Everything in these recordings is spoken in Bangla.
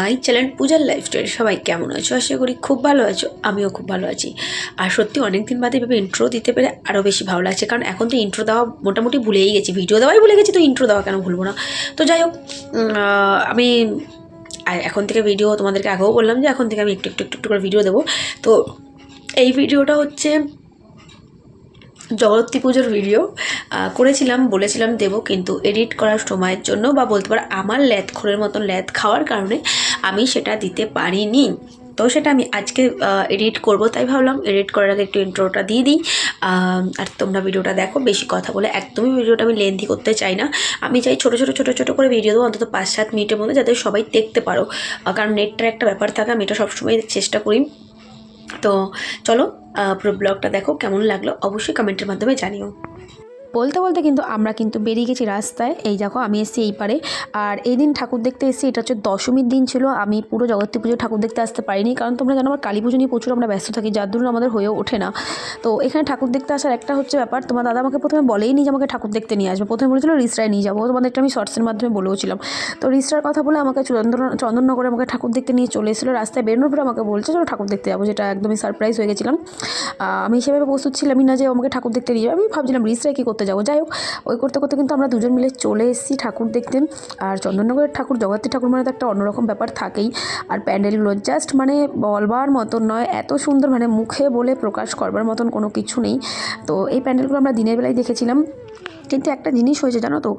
মাই চ্যানেল পূজার লাইফ লাইফস্টাইল সবাই কেমন আছো? আশা করি খুব ভালো আছো। আমিও খুব ভালো আছি। আর সত্যি অনেক দিন বাদে এভাবে ইন্ট্রো দিতে পেরে আরও বেশি ভালো লাগছে। কারণ এখন তো ইন্ট্রো দেওয়া মোটামুটি ভুলেই গেছি। ভিডিও দেওয়াই ভুলে গেছি, তো ইন্ট্রো দেওয়া কেন ভুলবো না? তো যাই হোক আমি এখন থেকে ভিডিও তোমাদেরকে আগেও বললাম যে এখন থেকে আমি একটু একটু একটু একটু করে ভিডিও দেবো। তো এই ভিডিওটা হচ্ছে জগত্রী পুজোর ভিডিও করেছিলাম, বলেছিলাম দেব, কিন্তু এডিট করার সময়ের জন্য বা বলতে পারো আমার ল্যাদ খোরের মতন ল্যাদ খাওয়ার কারণে আমি সেটা দিতে পারিনি। তো সেটা আমি আজকে এডিট করব, তাই ভাবলাম এডিট করার আগে একটু ইন্ট্রোটা দিয়ে দিই। আর তোমরা ভিডিওটা দেখো, বেশি কথা বলে একদমই ভিডিওটা আমি লেন্থি করতে চাই না। আমি চাই ছোটো ছোটো ছোটো ছোটো করে ভিডিও দেবো, অন্তত পাঁচ সাত মিনিটের মধ্যে যাতে সবাই দেখতে পারো। কারণ নেটটার একটা ব্যাপার থাকে, আমি এটা সবসময় চেষ্টা করি। তো চলো পুরো ব্লগটা দেখো, কেমন লাগল অবশ্যই কমেন্টের মাধ্যমে জানিও। বলতে বলতে কিন্তু আমরা কিন্তু বেরিয়ে গেছি রাস্তায়। এই দেখো, আমি এসেছি এই পারে। আর এই দিন ঠাকুর দেখতে এসেছি, এটা হচ্ছে দশমীর দিন ছিল। আমি পুরো জগত্রী পুজো ঠাকুর দেখতে আসতে পারিনি। কারণ তোমরা জানো, আমার কালী পুজো নিয়ে প্রচুর আমরা ব্যস্ত থাকি, যার দরুন আমাদের হয়ে ওঠে না। তো এখানে ঠাকুর দেখতে আসার একটা হচ্ছে ব্যাপার, তোমার দাদা আমাকে প্রথমে বলেই নি যে আমাকে ঠাকুর দেখতে নিয়ে আসবে। প্রথমে বলেছিল, রিসরায় নিয়ে যাব। তোমাদেরটা আমি শর্টসের মাধ্যমে বলেওছিলাম তো রিসরার কথা বলে আমাকে চন্দন চন্দননগরে আমাকে ঠাকুর দেখতে নিয়ে চলে এসেছিল। রাস্তায় বেরোনোর পরে আমাকে বলছে, চলো ঠাকুর দেখতে যাব। যেটা একদমই সারপ্রাইজ হয়ে গেছিলাম। আমি সেভাবে প্রস্তুত ছিলামই না যে আমাকে ঠাকুর দেখতে নিয়ে যাবে। আমি ভাবছিলাম, রিসরায় কী করতে যাব। যাই হোক, ওই করতে করতে কিন্তু আমরা দুজন মিলে চলে এসেছি ঠাকুর দেখতে। আর চন্দননগরের ঠাকুর জগত্রী ঠাকুর মানে তো একটা অন্যরকম ব্যাপার থাকেই। আর প্যান্ডেলগুলো জাস্ট মানে বলবার মতন নয়, এত সুন্দর মানে মুখে বলে প্রকাশ করবার মতন কোনো কিছু নেই। তো এই প্যান্ডেলগুলো আমরা দিনের বেলায় দেখেছিলাম। কিন্তু একটা জিনিস হয়েছে, জানো তো?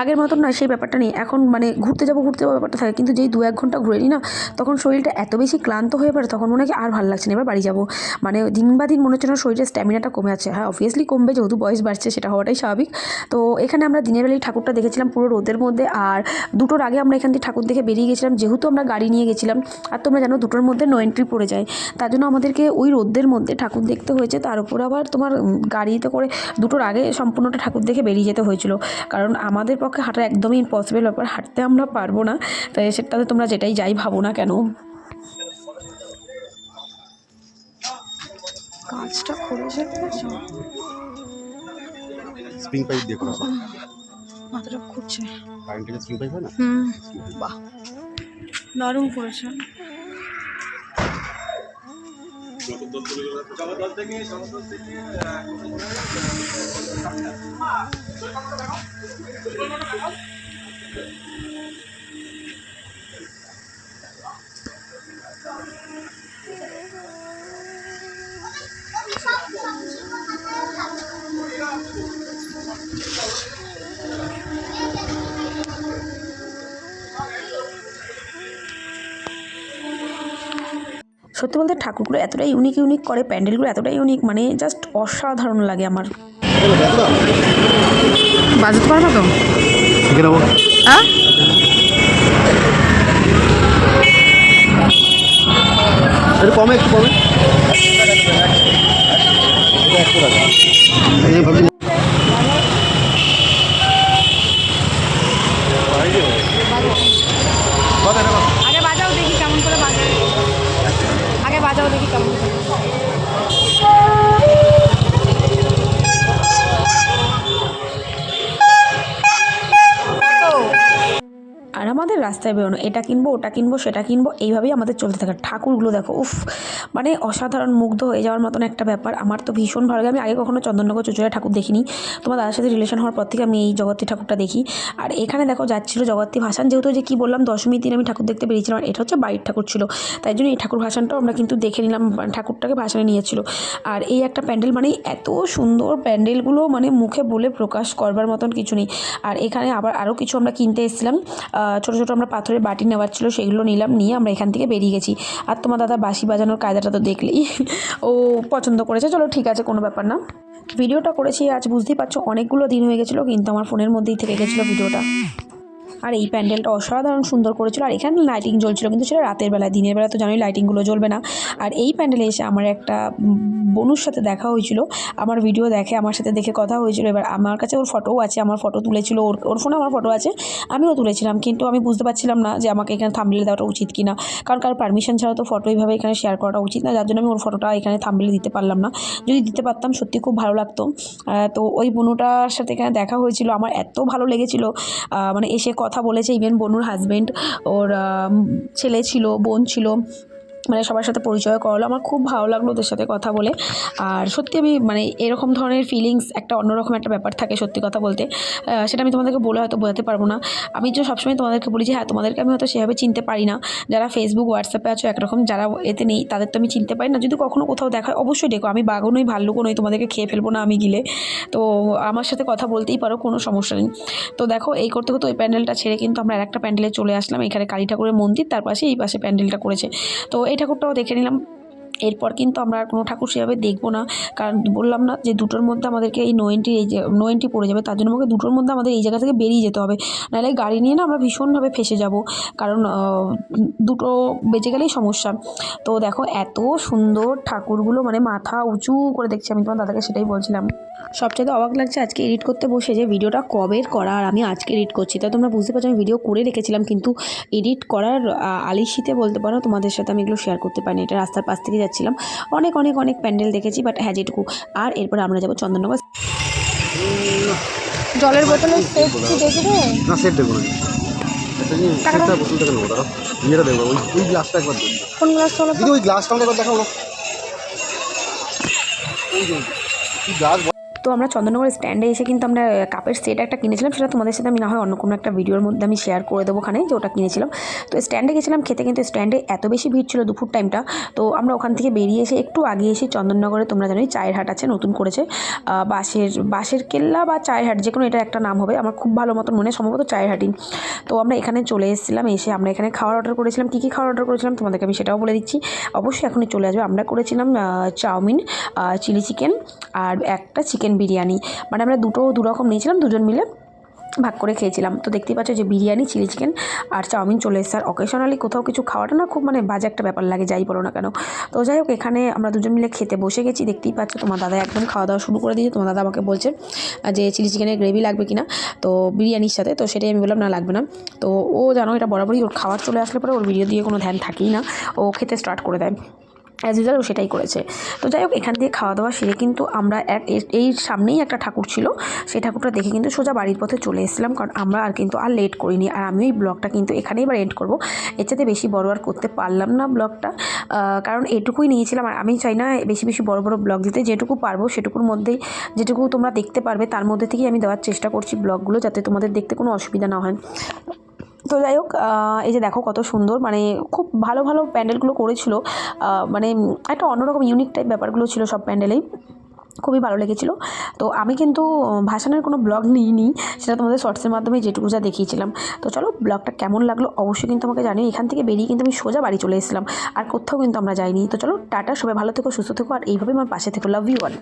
আগের মতন নয় সেই ব্যাপারটা নেই। এখন মানে ঘুরতে যাব ঘুরতে যাব ব্যাপারটা থাকে। কিন্তু যেই দু এক ঘণ্টা ঘুরে নিই না, তখন শরীরটা এত বেশি ক্লান্ত হয়ে পড়ে, তখন মনে হয় আর ভালো লাগছে না, এবার বাড়ি যাব। মানে দিন বা দিন মনে হচ্ছে না শরীরের স্ট্যামিনাটা কমে যাচ্ছে। হ্যাঁ অবভিয়াসলি কমবে, যেহেতু বয়স বাড়ছে, সেটা হওয়াটাই স্বাভাবিক। তো এখানে আমরা দিনের বেলায় ঠাকুরটা দেখেছিলাম পুরো রোদের মধ্যে, আর দুটোর আগে আমরা এখান থেকে ঠাকুর দেখে বেরিয়ে গেছিলাম। যেহেতু আমরা গাড়ি নিয়ে গেছিলাম, আর তোমরা জানো দুটোর মধ্যে নো এন্ট্রি পড়ে যায়। তার জন্য আমাদেরকে ওই রোদের মধ্যে ঠাকুর দেখতে হয়েছে। তার উপর আবার তোমার গাড়িতে করে দুটোর আগে সম্পূর্ণটা ঠাকুর দেখে বেরিয়ে যেতে হয়েছিল। কারণ আমাদের পক্ষে হাঁটা একদমই ইম্পসিবল ব্যাপার হাঁটতে আমরা পারব না। তাই সেটাতে তোমরা যেটাই যাই ভাবো না কেন। কাজটা করেছে স্প্রিং পাইপ দিয়ে করা মাথাটা ঘুরছে কারেন্টের স্প্রিং পাইপ হয় না? হুম। বাহ। দারুণ করেছে। জগদ্দল চলে গেল জগদ্দল থেকে জগদ্দল থেকে সত্যি বলতে ঠাকুরগুলো এতটাই ইউনিক ইউনিক করে প্যান্ডেলগুলো এতটাই ইউনিক মানে জাস্ট অসাধারণ লাগে আমার। বাজাতে পারব তো? হ্যাঁ একটু কমে একটু কমে একশো টাকা এই ভাবছি আগে বাজাও দেখি কেমন করে বাজায় আগে বাজাও দেখি কেমন করে আর আমাদের রাস্তায় বেরোনো, এটা কিনবো, ওটা কিনবো, সেটা কিনবো, এইভাবেই আমাদের চলতে থাকে। ঠাকুরগুলো দেখো, উফ মানে অসাধারণ মুগ্ধ হয়ে যাওয়ার মতন একটা ব্যাপার। আমার তো ভীষণ ভালো লাগে। আমি আগে কখনো চন্দননগর চুচুড়া ঠাকুর দেখিনি। তোমার দাদার সাথে রিলেশন হওয়ার পর থেকে আমি এই জগত্রী ঠাকুরটা দেখি। আর এখানে দেখো, যাচ্ছিল জগত্রী ভাসান। যেহেতু যে কি বললাম, দশমীর দিন আমি ঠাকুর দেখতে বেরিয়েছিলাম, আর এটা হচ্ছে বাড়ির ঠাকুর ছিল। তাই জন্য এই ঠাকুর ভাসানটাও আমরা কিন্তু দেখে নিলাম ঠাকুরটাকে ভাসানে নিয়েছিল। আর এই একটা প্যান্ডেল মানে এত সুন্দর প্যান্ডেলগুলো মানে মুখে বলে প্রকাশ করবার মতন কিছু নেই। আর এখানে আবার আরও কিছু আমরা কিনতে এসেছিলাম। ছোটো ছোটো আমরা পাথরের বাটি নেওয়ার ছিল, সেগুলো নিলাম, নিয়ে আমরা এখান থেকে বেরিয়ে গেছি। আর তোমার দাদা বাসি বাজানোর কায়দাটা তো দেখলেই ও পছন্দ করেছে। চলো ঠিক আছে, কোনো ব্যাপার না। ভিডিওটা করেছি, আজ বুঝতেই পারছ, অনেকগুলো দিন হয়ে গেছিল, কিন্তু আমার ফোনের মধ্যেই থেকে গেছিল ভিডিওটা। আর এই প্যান্ডেলটা অসাধারণ সুন্দর করেছিল। আর এখানে লাইটিং জ্বলছিল, কিন্তু সেটা রাতের বেলায় দিনের বেলা তো জানোই লাইটিংগুলো জ্বলবে না। আর এই প্যান্ডেলে এসে আমার একটা বনুর সাথে দেখা হয়েছিল। আমার ভিডিও দেখে, আমার সাথে দেখে কথা হয়েছিল। এবার আমার কাছে ওর ফটোও আছে, আমার ফটো তুলেছিল ওর ওর ফোনে আমার ফটো আছে, আমিও তুলেছিলাম। কিন্তু আমি বুঝতে পারছিলাম না যে আমাকে এখানে থাম্বনেল দেওয়াটা উচিত কিনা। কারণ কারোর পারমিশন ছাড়া তো ফটো এইভাবে এখানে শেয়ার করাটা উচিত না। যার জন্য আমি ওর ফটোটা এখানে থাম্বনেলে দিতে পারলাম না। যদি দিতে পারতাম, সত্যি খুব ভালো লাগতো। তো ওই বনুটার সাথে এখানে দেখা হয়েছিল। আমার এত ভালো লেগেছিল। মানে এসে কথা কথা বলেছে। ইভেন বনুর হাজব্যান্ড ওর ছেলে ছিল বোন ছিল। মানে সবার সাথে পরিচয় করালো। আমার খুব ভালো লাগল ওদের সাথে কথা বলে। আর সত্যি আমি মানে এরকম ধরনের ফিলিংস একটা অন্যরকম একটা ব্যাপার থাকে সত্যি কথা বলতে। সেটা আমি তোমাদেরকে বলে হয়তো বোঝাতে পারব না। আমি যে সবসময় তোমাদেরকে বলি যে হ্যাঁ তোমাদেরকে আমি হয়তো সেভাবে চিনতে পারি না। যারা ফেসবুক হোয়াটসঅ্যাপে আছো, একরকম যারা এতে নেই, তাদের তো আমি চিনতে পারি না। যদি কখনো কোথাও দেখা অবশ্যই দেখো আমি বাঘও নই ভাল্লুকও নই, তোমাদেরকে খেয়ে ফেলব না আমি গিলে। তো আমার সাথে কথা বলতেই পারো, কোনো সমস্যা নেই। তো দেখো, এই করতে করতে ওই প্যান্ডেলটা ছেড়ে কিন্তু আমরা আর একটা প্যান্ডেলে চলে আসলাম। এখানে কালী ঠাকুরের মন্দির, তার পাশে এই পাশে প্যান্ডেলটা করেছে। তো এই ঠাকুরটাও দেখে নিলাম। এরপর কিন্তু আমরা আর কোনো ঠাকুর সেভাবে দেখব না। কারণ বললাম না যে দুটোর মধ্যে আমাদেরকে এই নো এন্ট্রি এই যে নো এন্ট্রি পড়ে যাবে, তার জন্য আমাকে দুটোর মধ্যে আমাদের এই জায়গা থেকে বেরিয়ে যেতে হবে। নাহলে গাড়ি নিয়ে না আমরা ভীষণভাবে ফেসে যাব। কারণ দুটো বেঁচে গেলেই সমস্যা। তো দেখো, এত সুন্দর ঠাকুরগুলো মানে মাথা উঁচু করে দেখছি আমি, তোমার দাদাকে সেটাই বলছিলাম। সবচেয়ে অবাক লাগছে আজকে এডিট করতে বসে যে ভিডিওটা কবের করা আর আমি আজকে এডিট করছি। তা তোমরা বুঝতে পারছ আমি ভিডিও করে রেখেছিলাম কিন্তু এডিট করার আলিশিতে বলতে পারো তোমাদের সাথে আমি এগুলো শেয়ার করতে পারিনি। এটা রাস্তার পাশ থেকে যাচ্ছিলাম। অনেক অনেক অনেক প্যান্ডেল দেখেছি বাট হ্যাঁ যেটুকু। আর এরপরে আমরা যাব চন্দননগর। জলের বোতলে সেট কি দেখবে? না সেট দেখব না। সেটটা বোতল থেকে নেব ইয়েটা দেখব ওই ওই গ্লাসটা একবার দেখব। কোন গ্লাস হলো দিদি ওই গ্লাসটা একবার দেখাও। না ওই গ্লাস তো আমরা চন্দননগর স্ট্যান্ডে এসে কিন্তু আমরা কাপের সেট একটা কিনেছিলাম। সেটা তোমাদের সাথে আমি না হয় অন্য কোনো একটা ভিডিওর মধ্যে আমি শেয়ার করে দেবো ওখানে, যে ওটা কিনেছিলাম। তো স্ট্যান্ডে গেছিলাম, খেতে কিন্তু স্ট্যান্ডে এত বেশি ভিড় ছিল দুপুর টাইমটা তো আমরা ওখান থেকে বেরিয়ে এসে একটু আগে এসে চন্দননগরে তোমরা জানোই চায়ের হাট আছে, নতুন করেছে। বাঁশের বাঁশের কেল্লা বা চায়ের হাট যে কোনো এটা একটা নাম হবে। আমার খুব ভালো মতন মনে, সম্ভবত চায়ের হাটই তো আমরা এখানে চলে এসেছিলাম, এসে আমরা এখানে খাওয়ার অর্ডার করেছিলাম। কী কী খাওয়ার অর্ডার করেছিলাম তোমাদেরকে আমি সেটাও বলে দিচ্ছি। অবশ্যই এখনই চলে আসবে। আমরা করেছিলাম চাউমিন চিলি চিকেন আর একটা চিকেন বিরিয়ানি। মানে আমরা দুটো দু রকম নিয়েছিলাম, দুজন মিলে ভাগ করে খেয়েছিলাম। তো দেখতেই পাচ্ছ যে বিরিয়ানি, চিলি চিকেন আর চাউমিন চলে এসেছে। আর অকেশনালি কোথাও কিছু খাওয়াটা না খুব মানে বাজে একটা ব্যাপার লাগে, যাই বলো না কেন। তো যাই হোক, এখানে আমরা দুজন মিলে খেতে বসে গেছি। দেখতেই পাচ্ছ তোমার দাদা একদম খাওয়া দাওয়া শুরু করে দিয়েছে। তোমার দাদা আমাকে বলছে যে চিলি চিকেনের গ্রেভি লাগবে কিনা। তো বিরিয়ানির সাথে, তো সেটাই আমি বললাম, না, লাগবে না। তো ও জানো এটা বরাবরই ওর খাবার চলে আসলে পরে ওর ভিডিও দিয়ে কোনো ধ্যান থাকেই না। ও খেতে স্টার্ট করে দেয়। অ্যাজ ইউজাল ও সেটাই করেছে। তো যাই হোক, এখান দিয়ে খাওয়া দাওয়া সেরে কিন্তু আমরা এক এই সামনেই একটা ঠাকুর ছিল। সেই ঠাকুরটা দেখে কিন্তু সোজা বাড়ির পথে চলে এসেছিলাম। কারণ আমরা আর কিন্তু আর লেট করিনি। আর আমি এই ব্লগটা কিন্তু এখানেই এবার এন্ড করব। এর চাইতে বেশি বড় আর করতে পারলাম না ব্লগটা কারণ এটুকুই নিয়েছিলাম। আর আমি চাই না বেশি বেশি বড় বড় ব্লগ দিতে। যেটুকু পারব সেটুকুর মধ্যেই যেটুকু তোমরা দেখতে পারবে, তার মধ্যে থেকেই আমি দেওয়ার চেষ্টা করছি ব্লগগুলো যাতে তোমাদের দেখতে কোনো অসুবিধা না হয়। তো যাই হোক এই যে দেখো কত সুন্দর মানে খুব ভালো ভালো প্যান্ডেলগুলো করেছিল। মানে একটা অন্যরকম ইউনিক টাইপ ব্যাপারগুলো ছিল সব প্যান্ডেলেই। খুবই ভালো লেগেছিলো। তো আমি কিন্তু ভাসানের কোনো ব্লগ নিইনি, সেটা তোমাদের শর্টসের মাধ্যমে যেটুকু যা দেখিয়েছিলাম। তো চলো, ব্লগটা কেমন লাগল অবশ্যই কিন্তু আমাকে জানিও। এখান থেকে বেরিয়ে কিন্তু আমি সোজা বাড়ি চলে এসেছিলাম, আর কোথাও কিন্তু আমরা যাইনি। তো চলো, টাটা, সবাই ভালো থেকো, সুস্থ থেকো, আর এইভাবে আমার পাশে থেকো। Love you all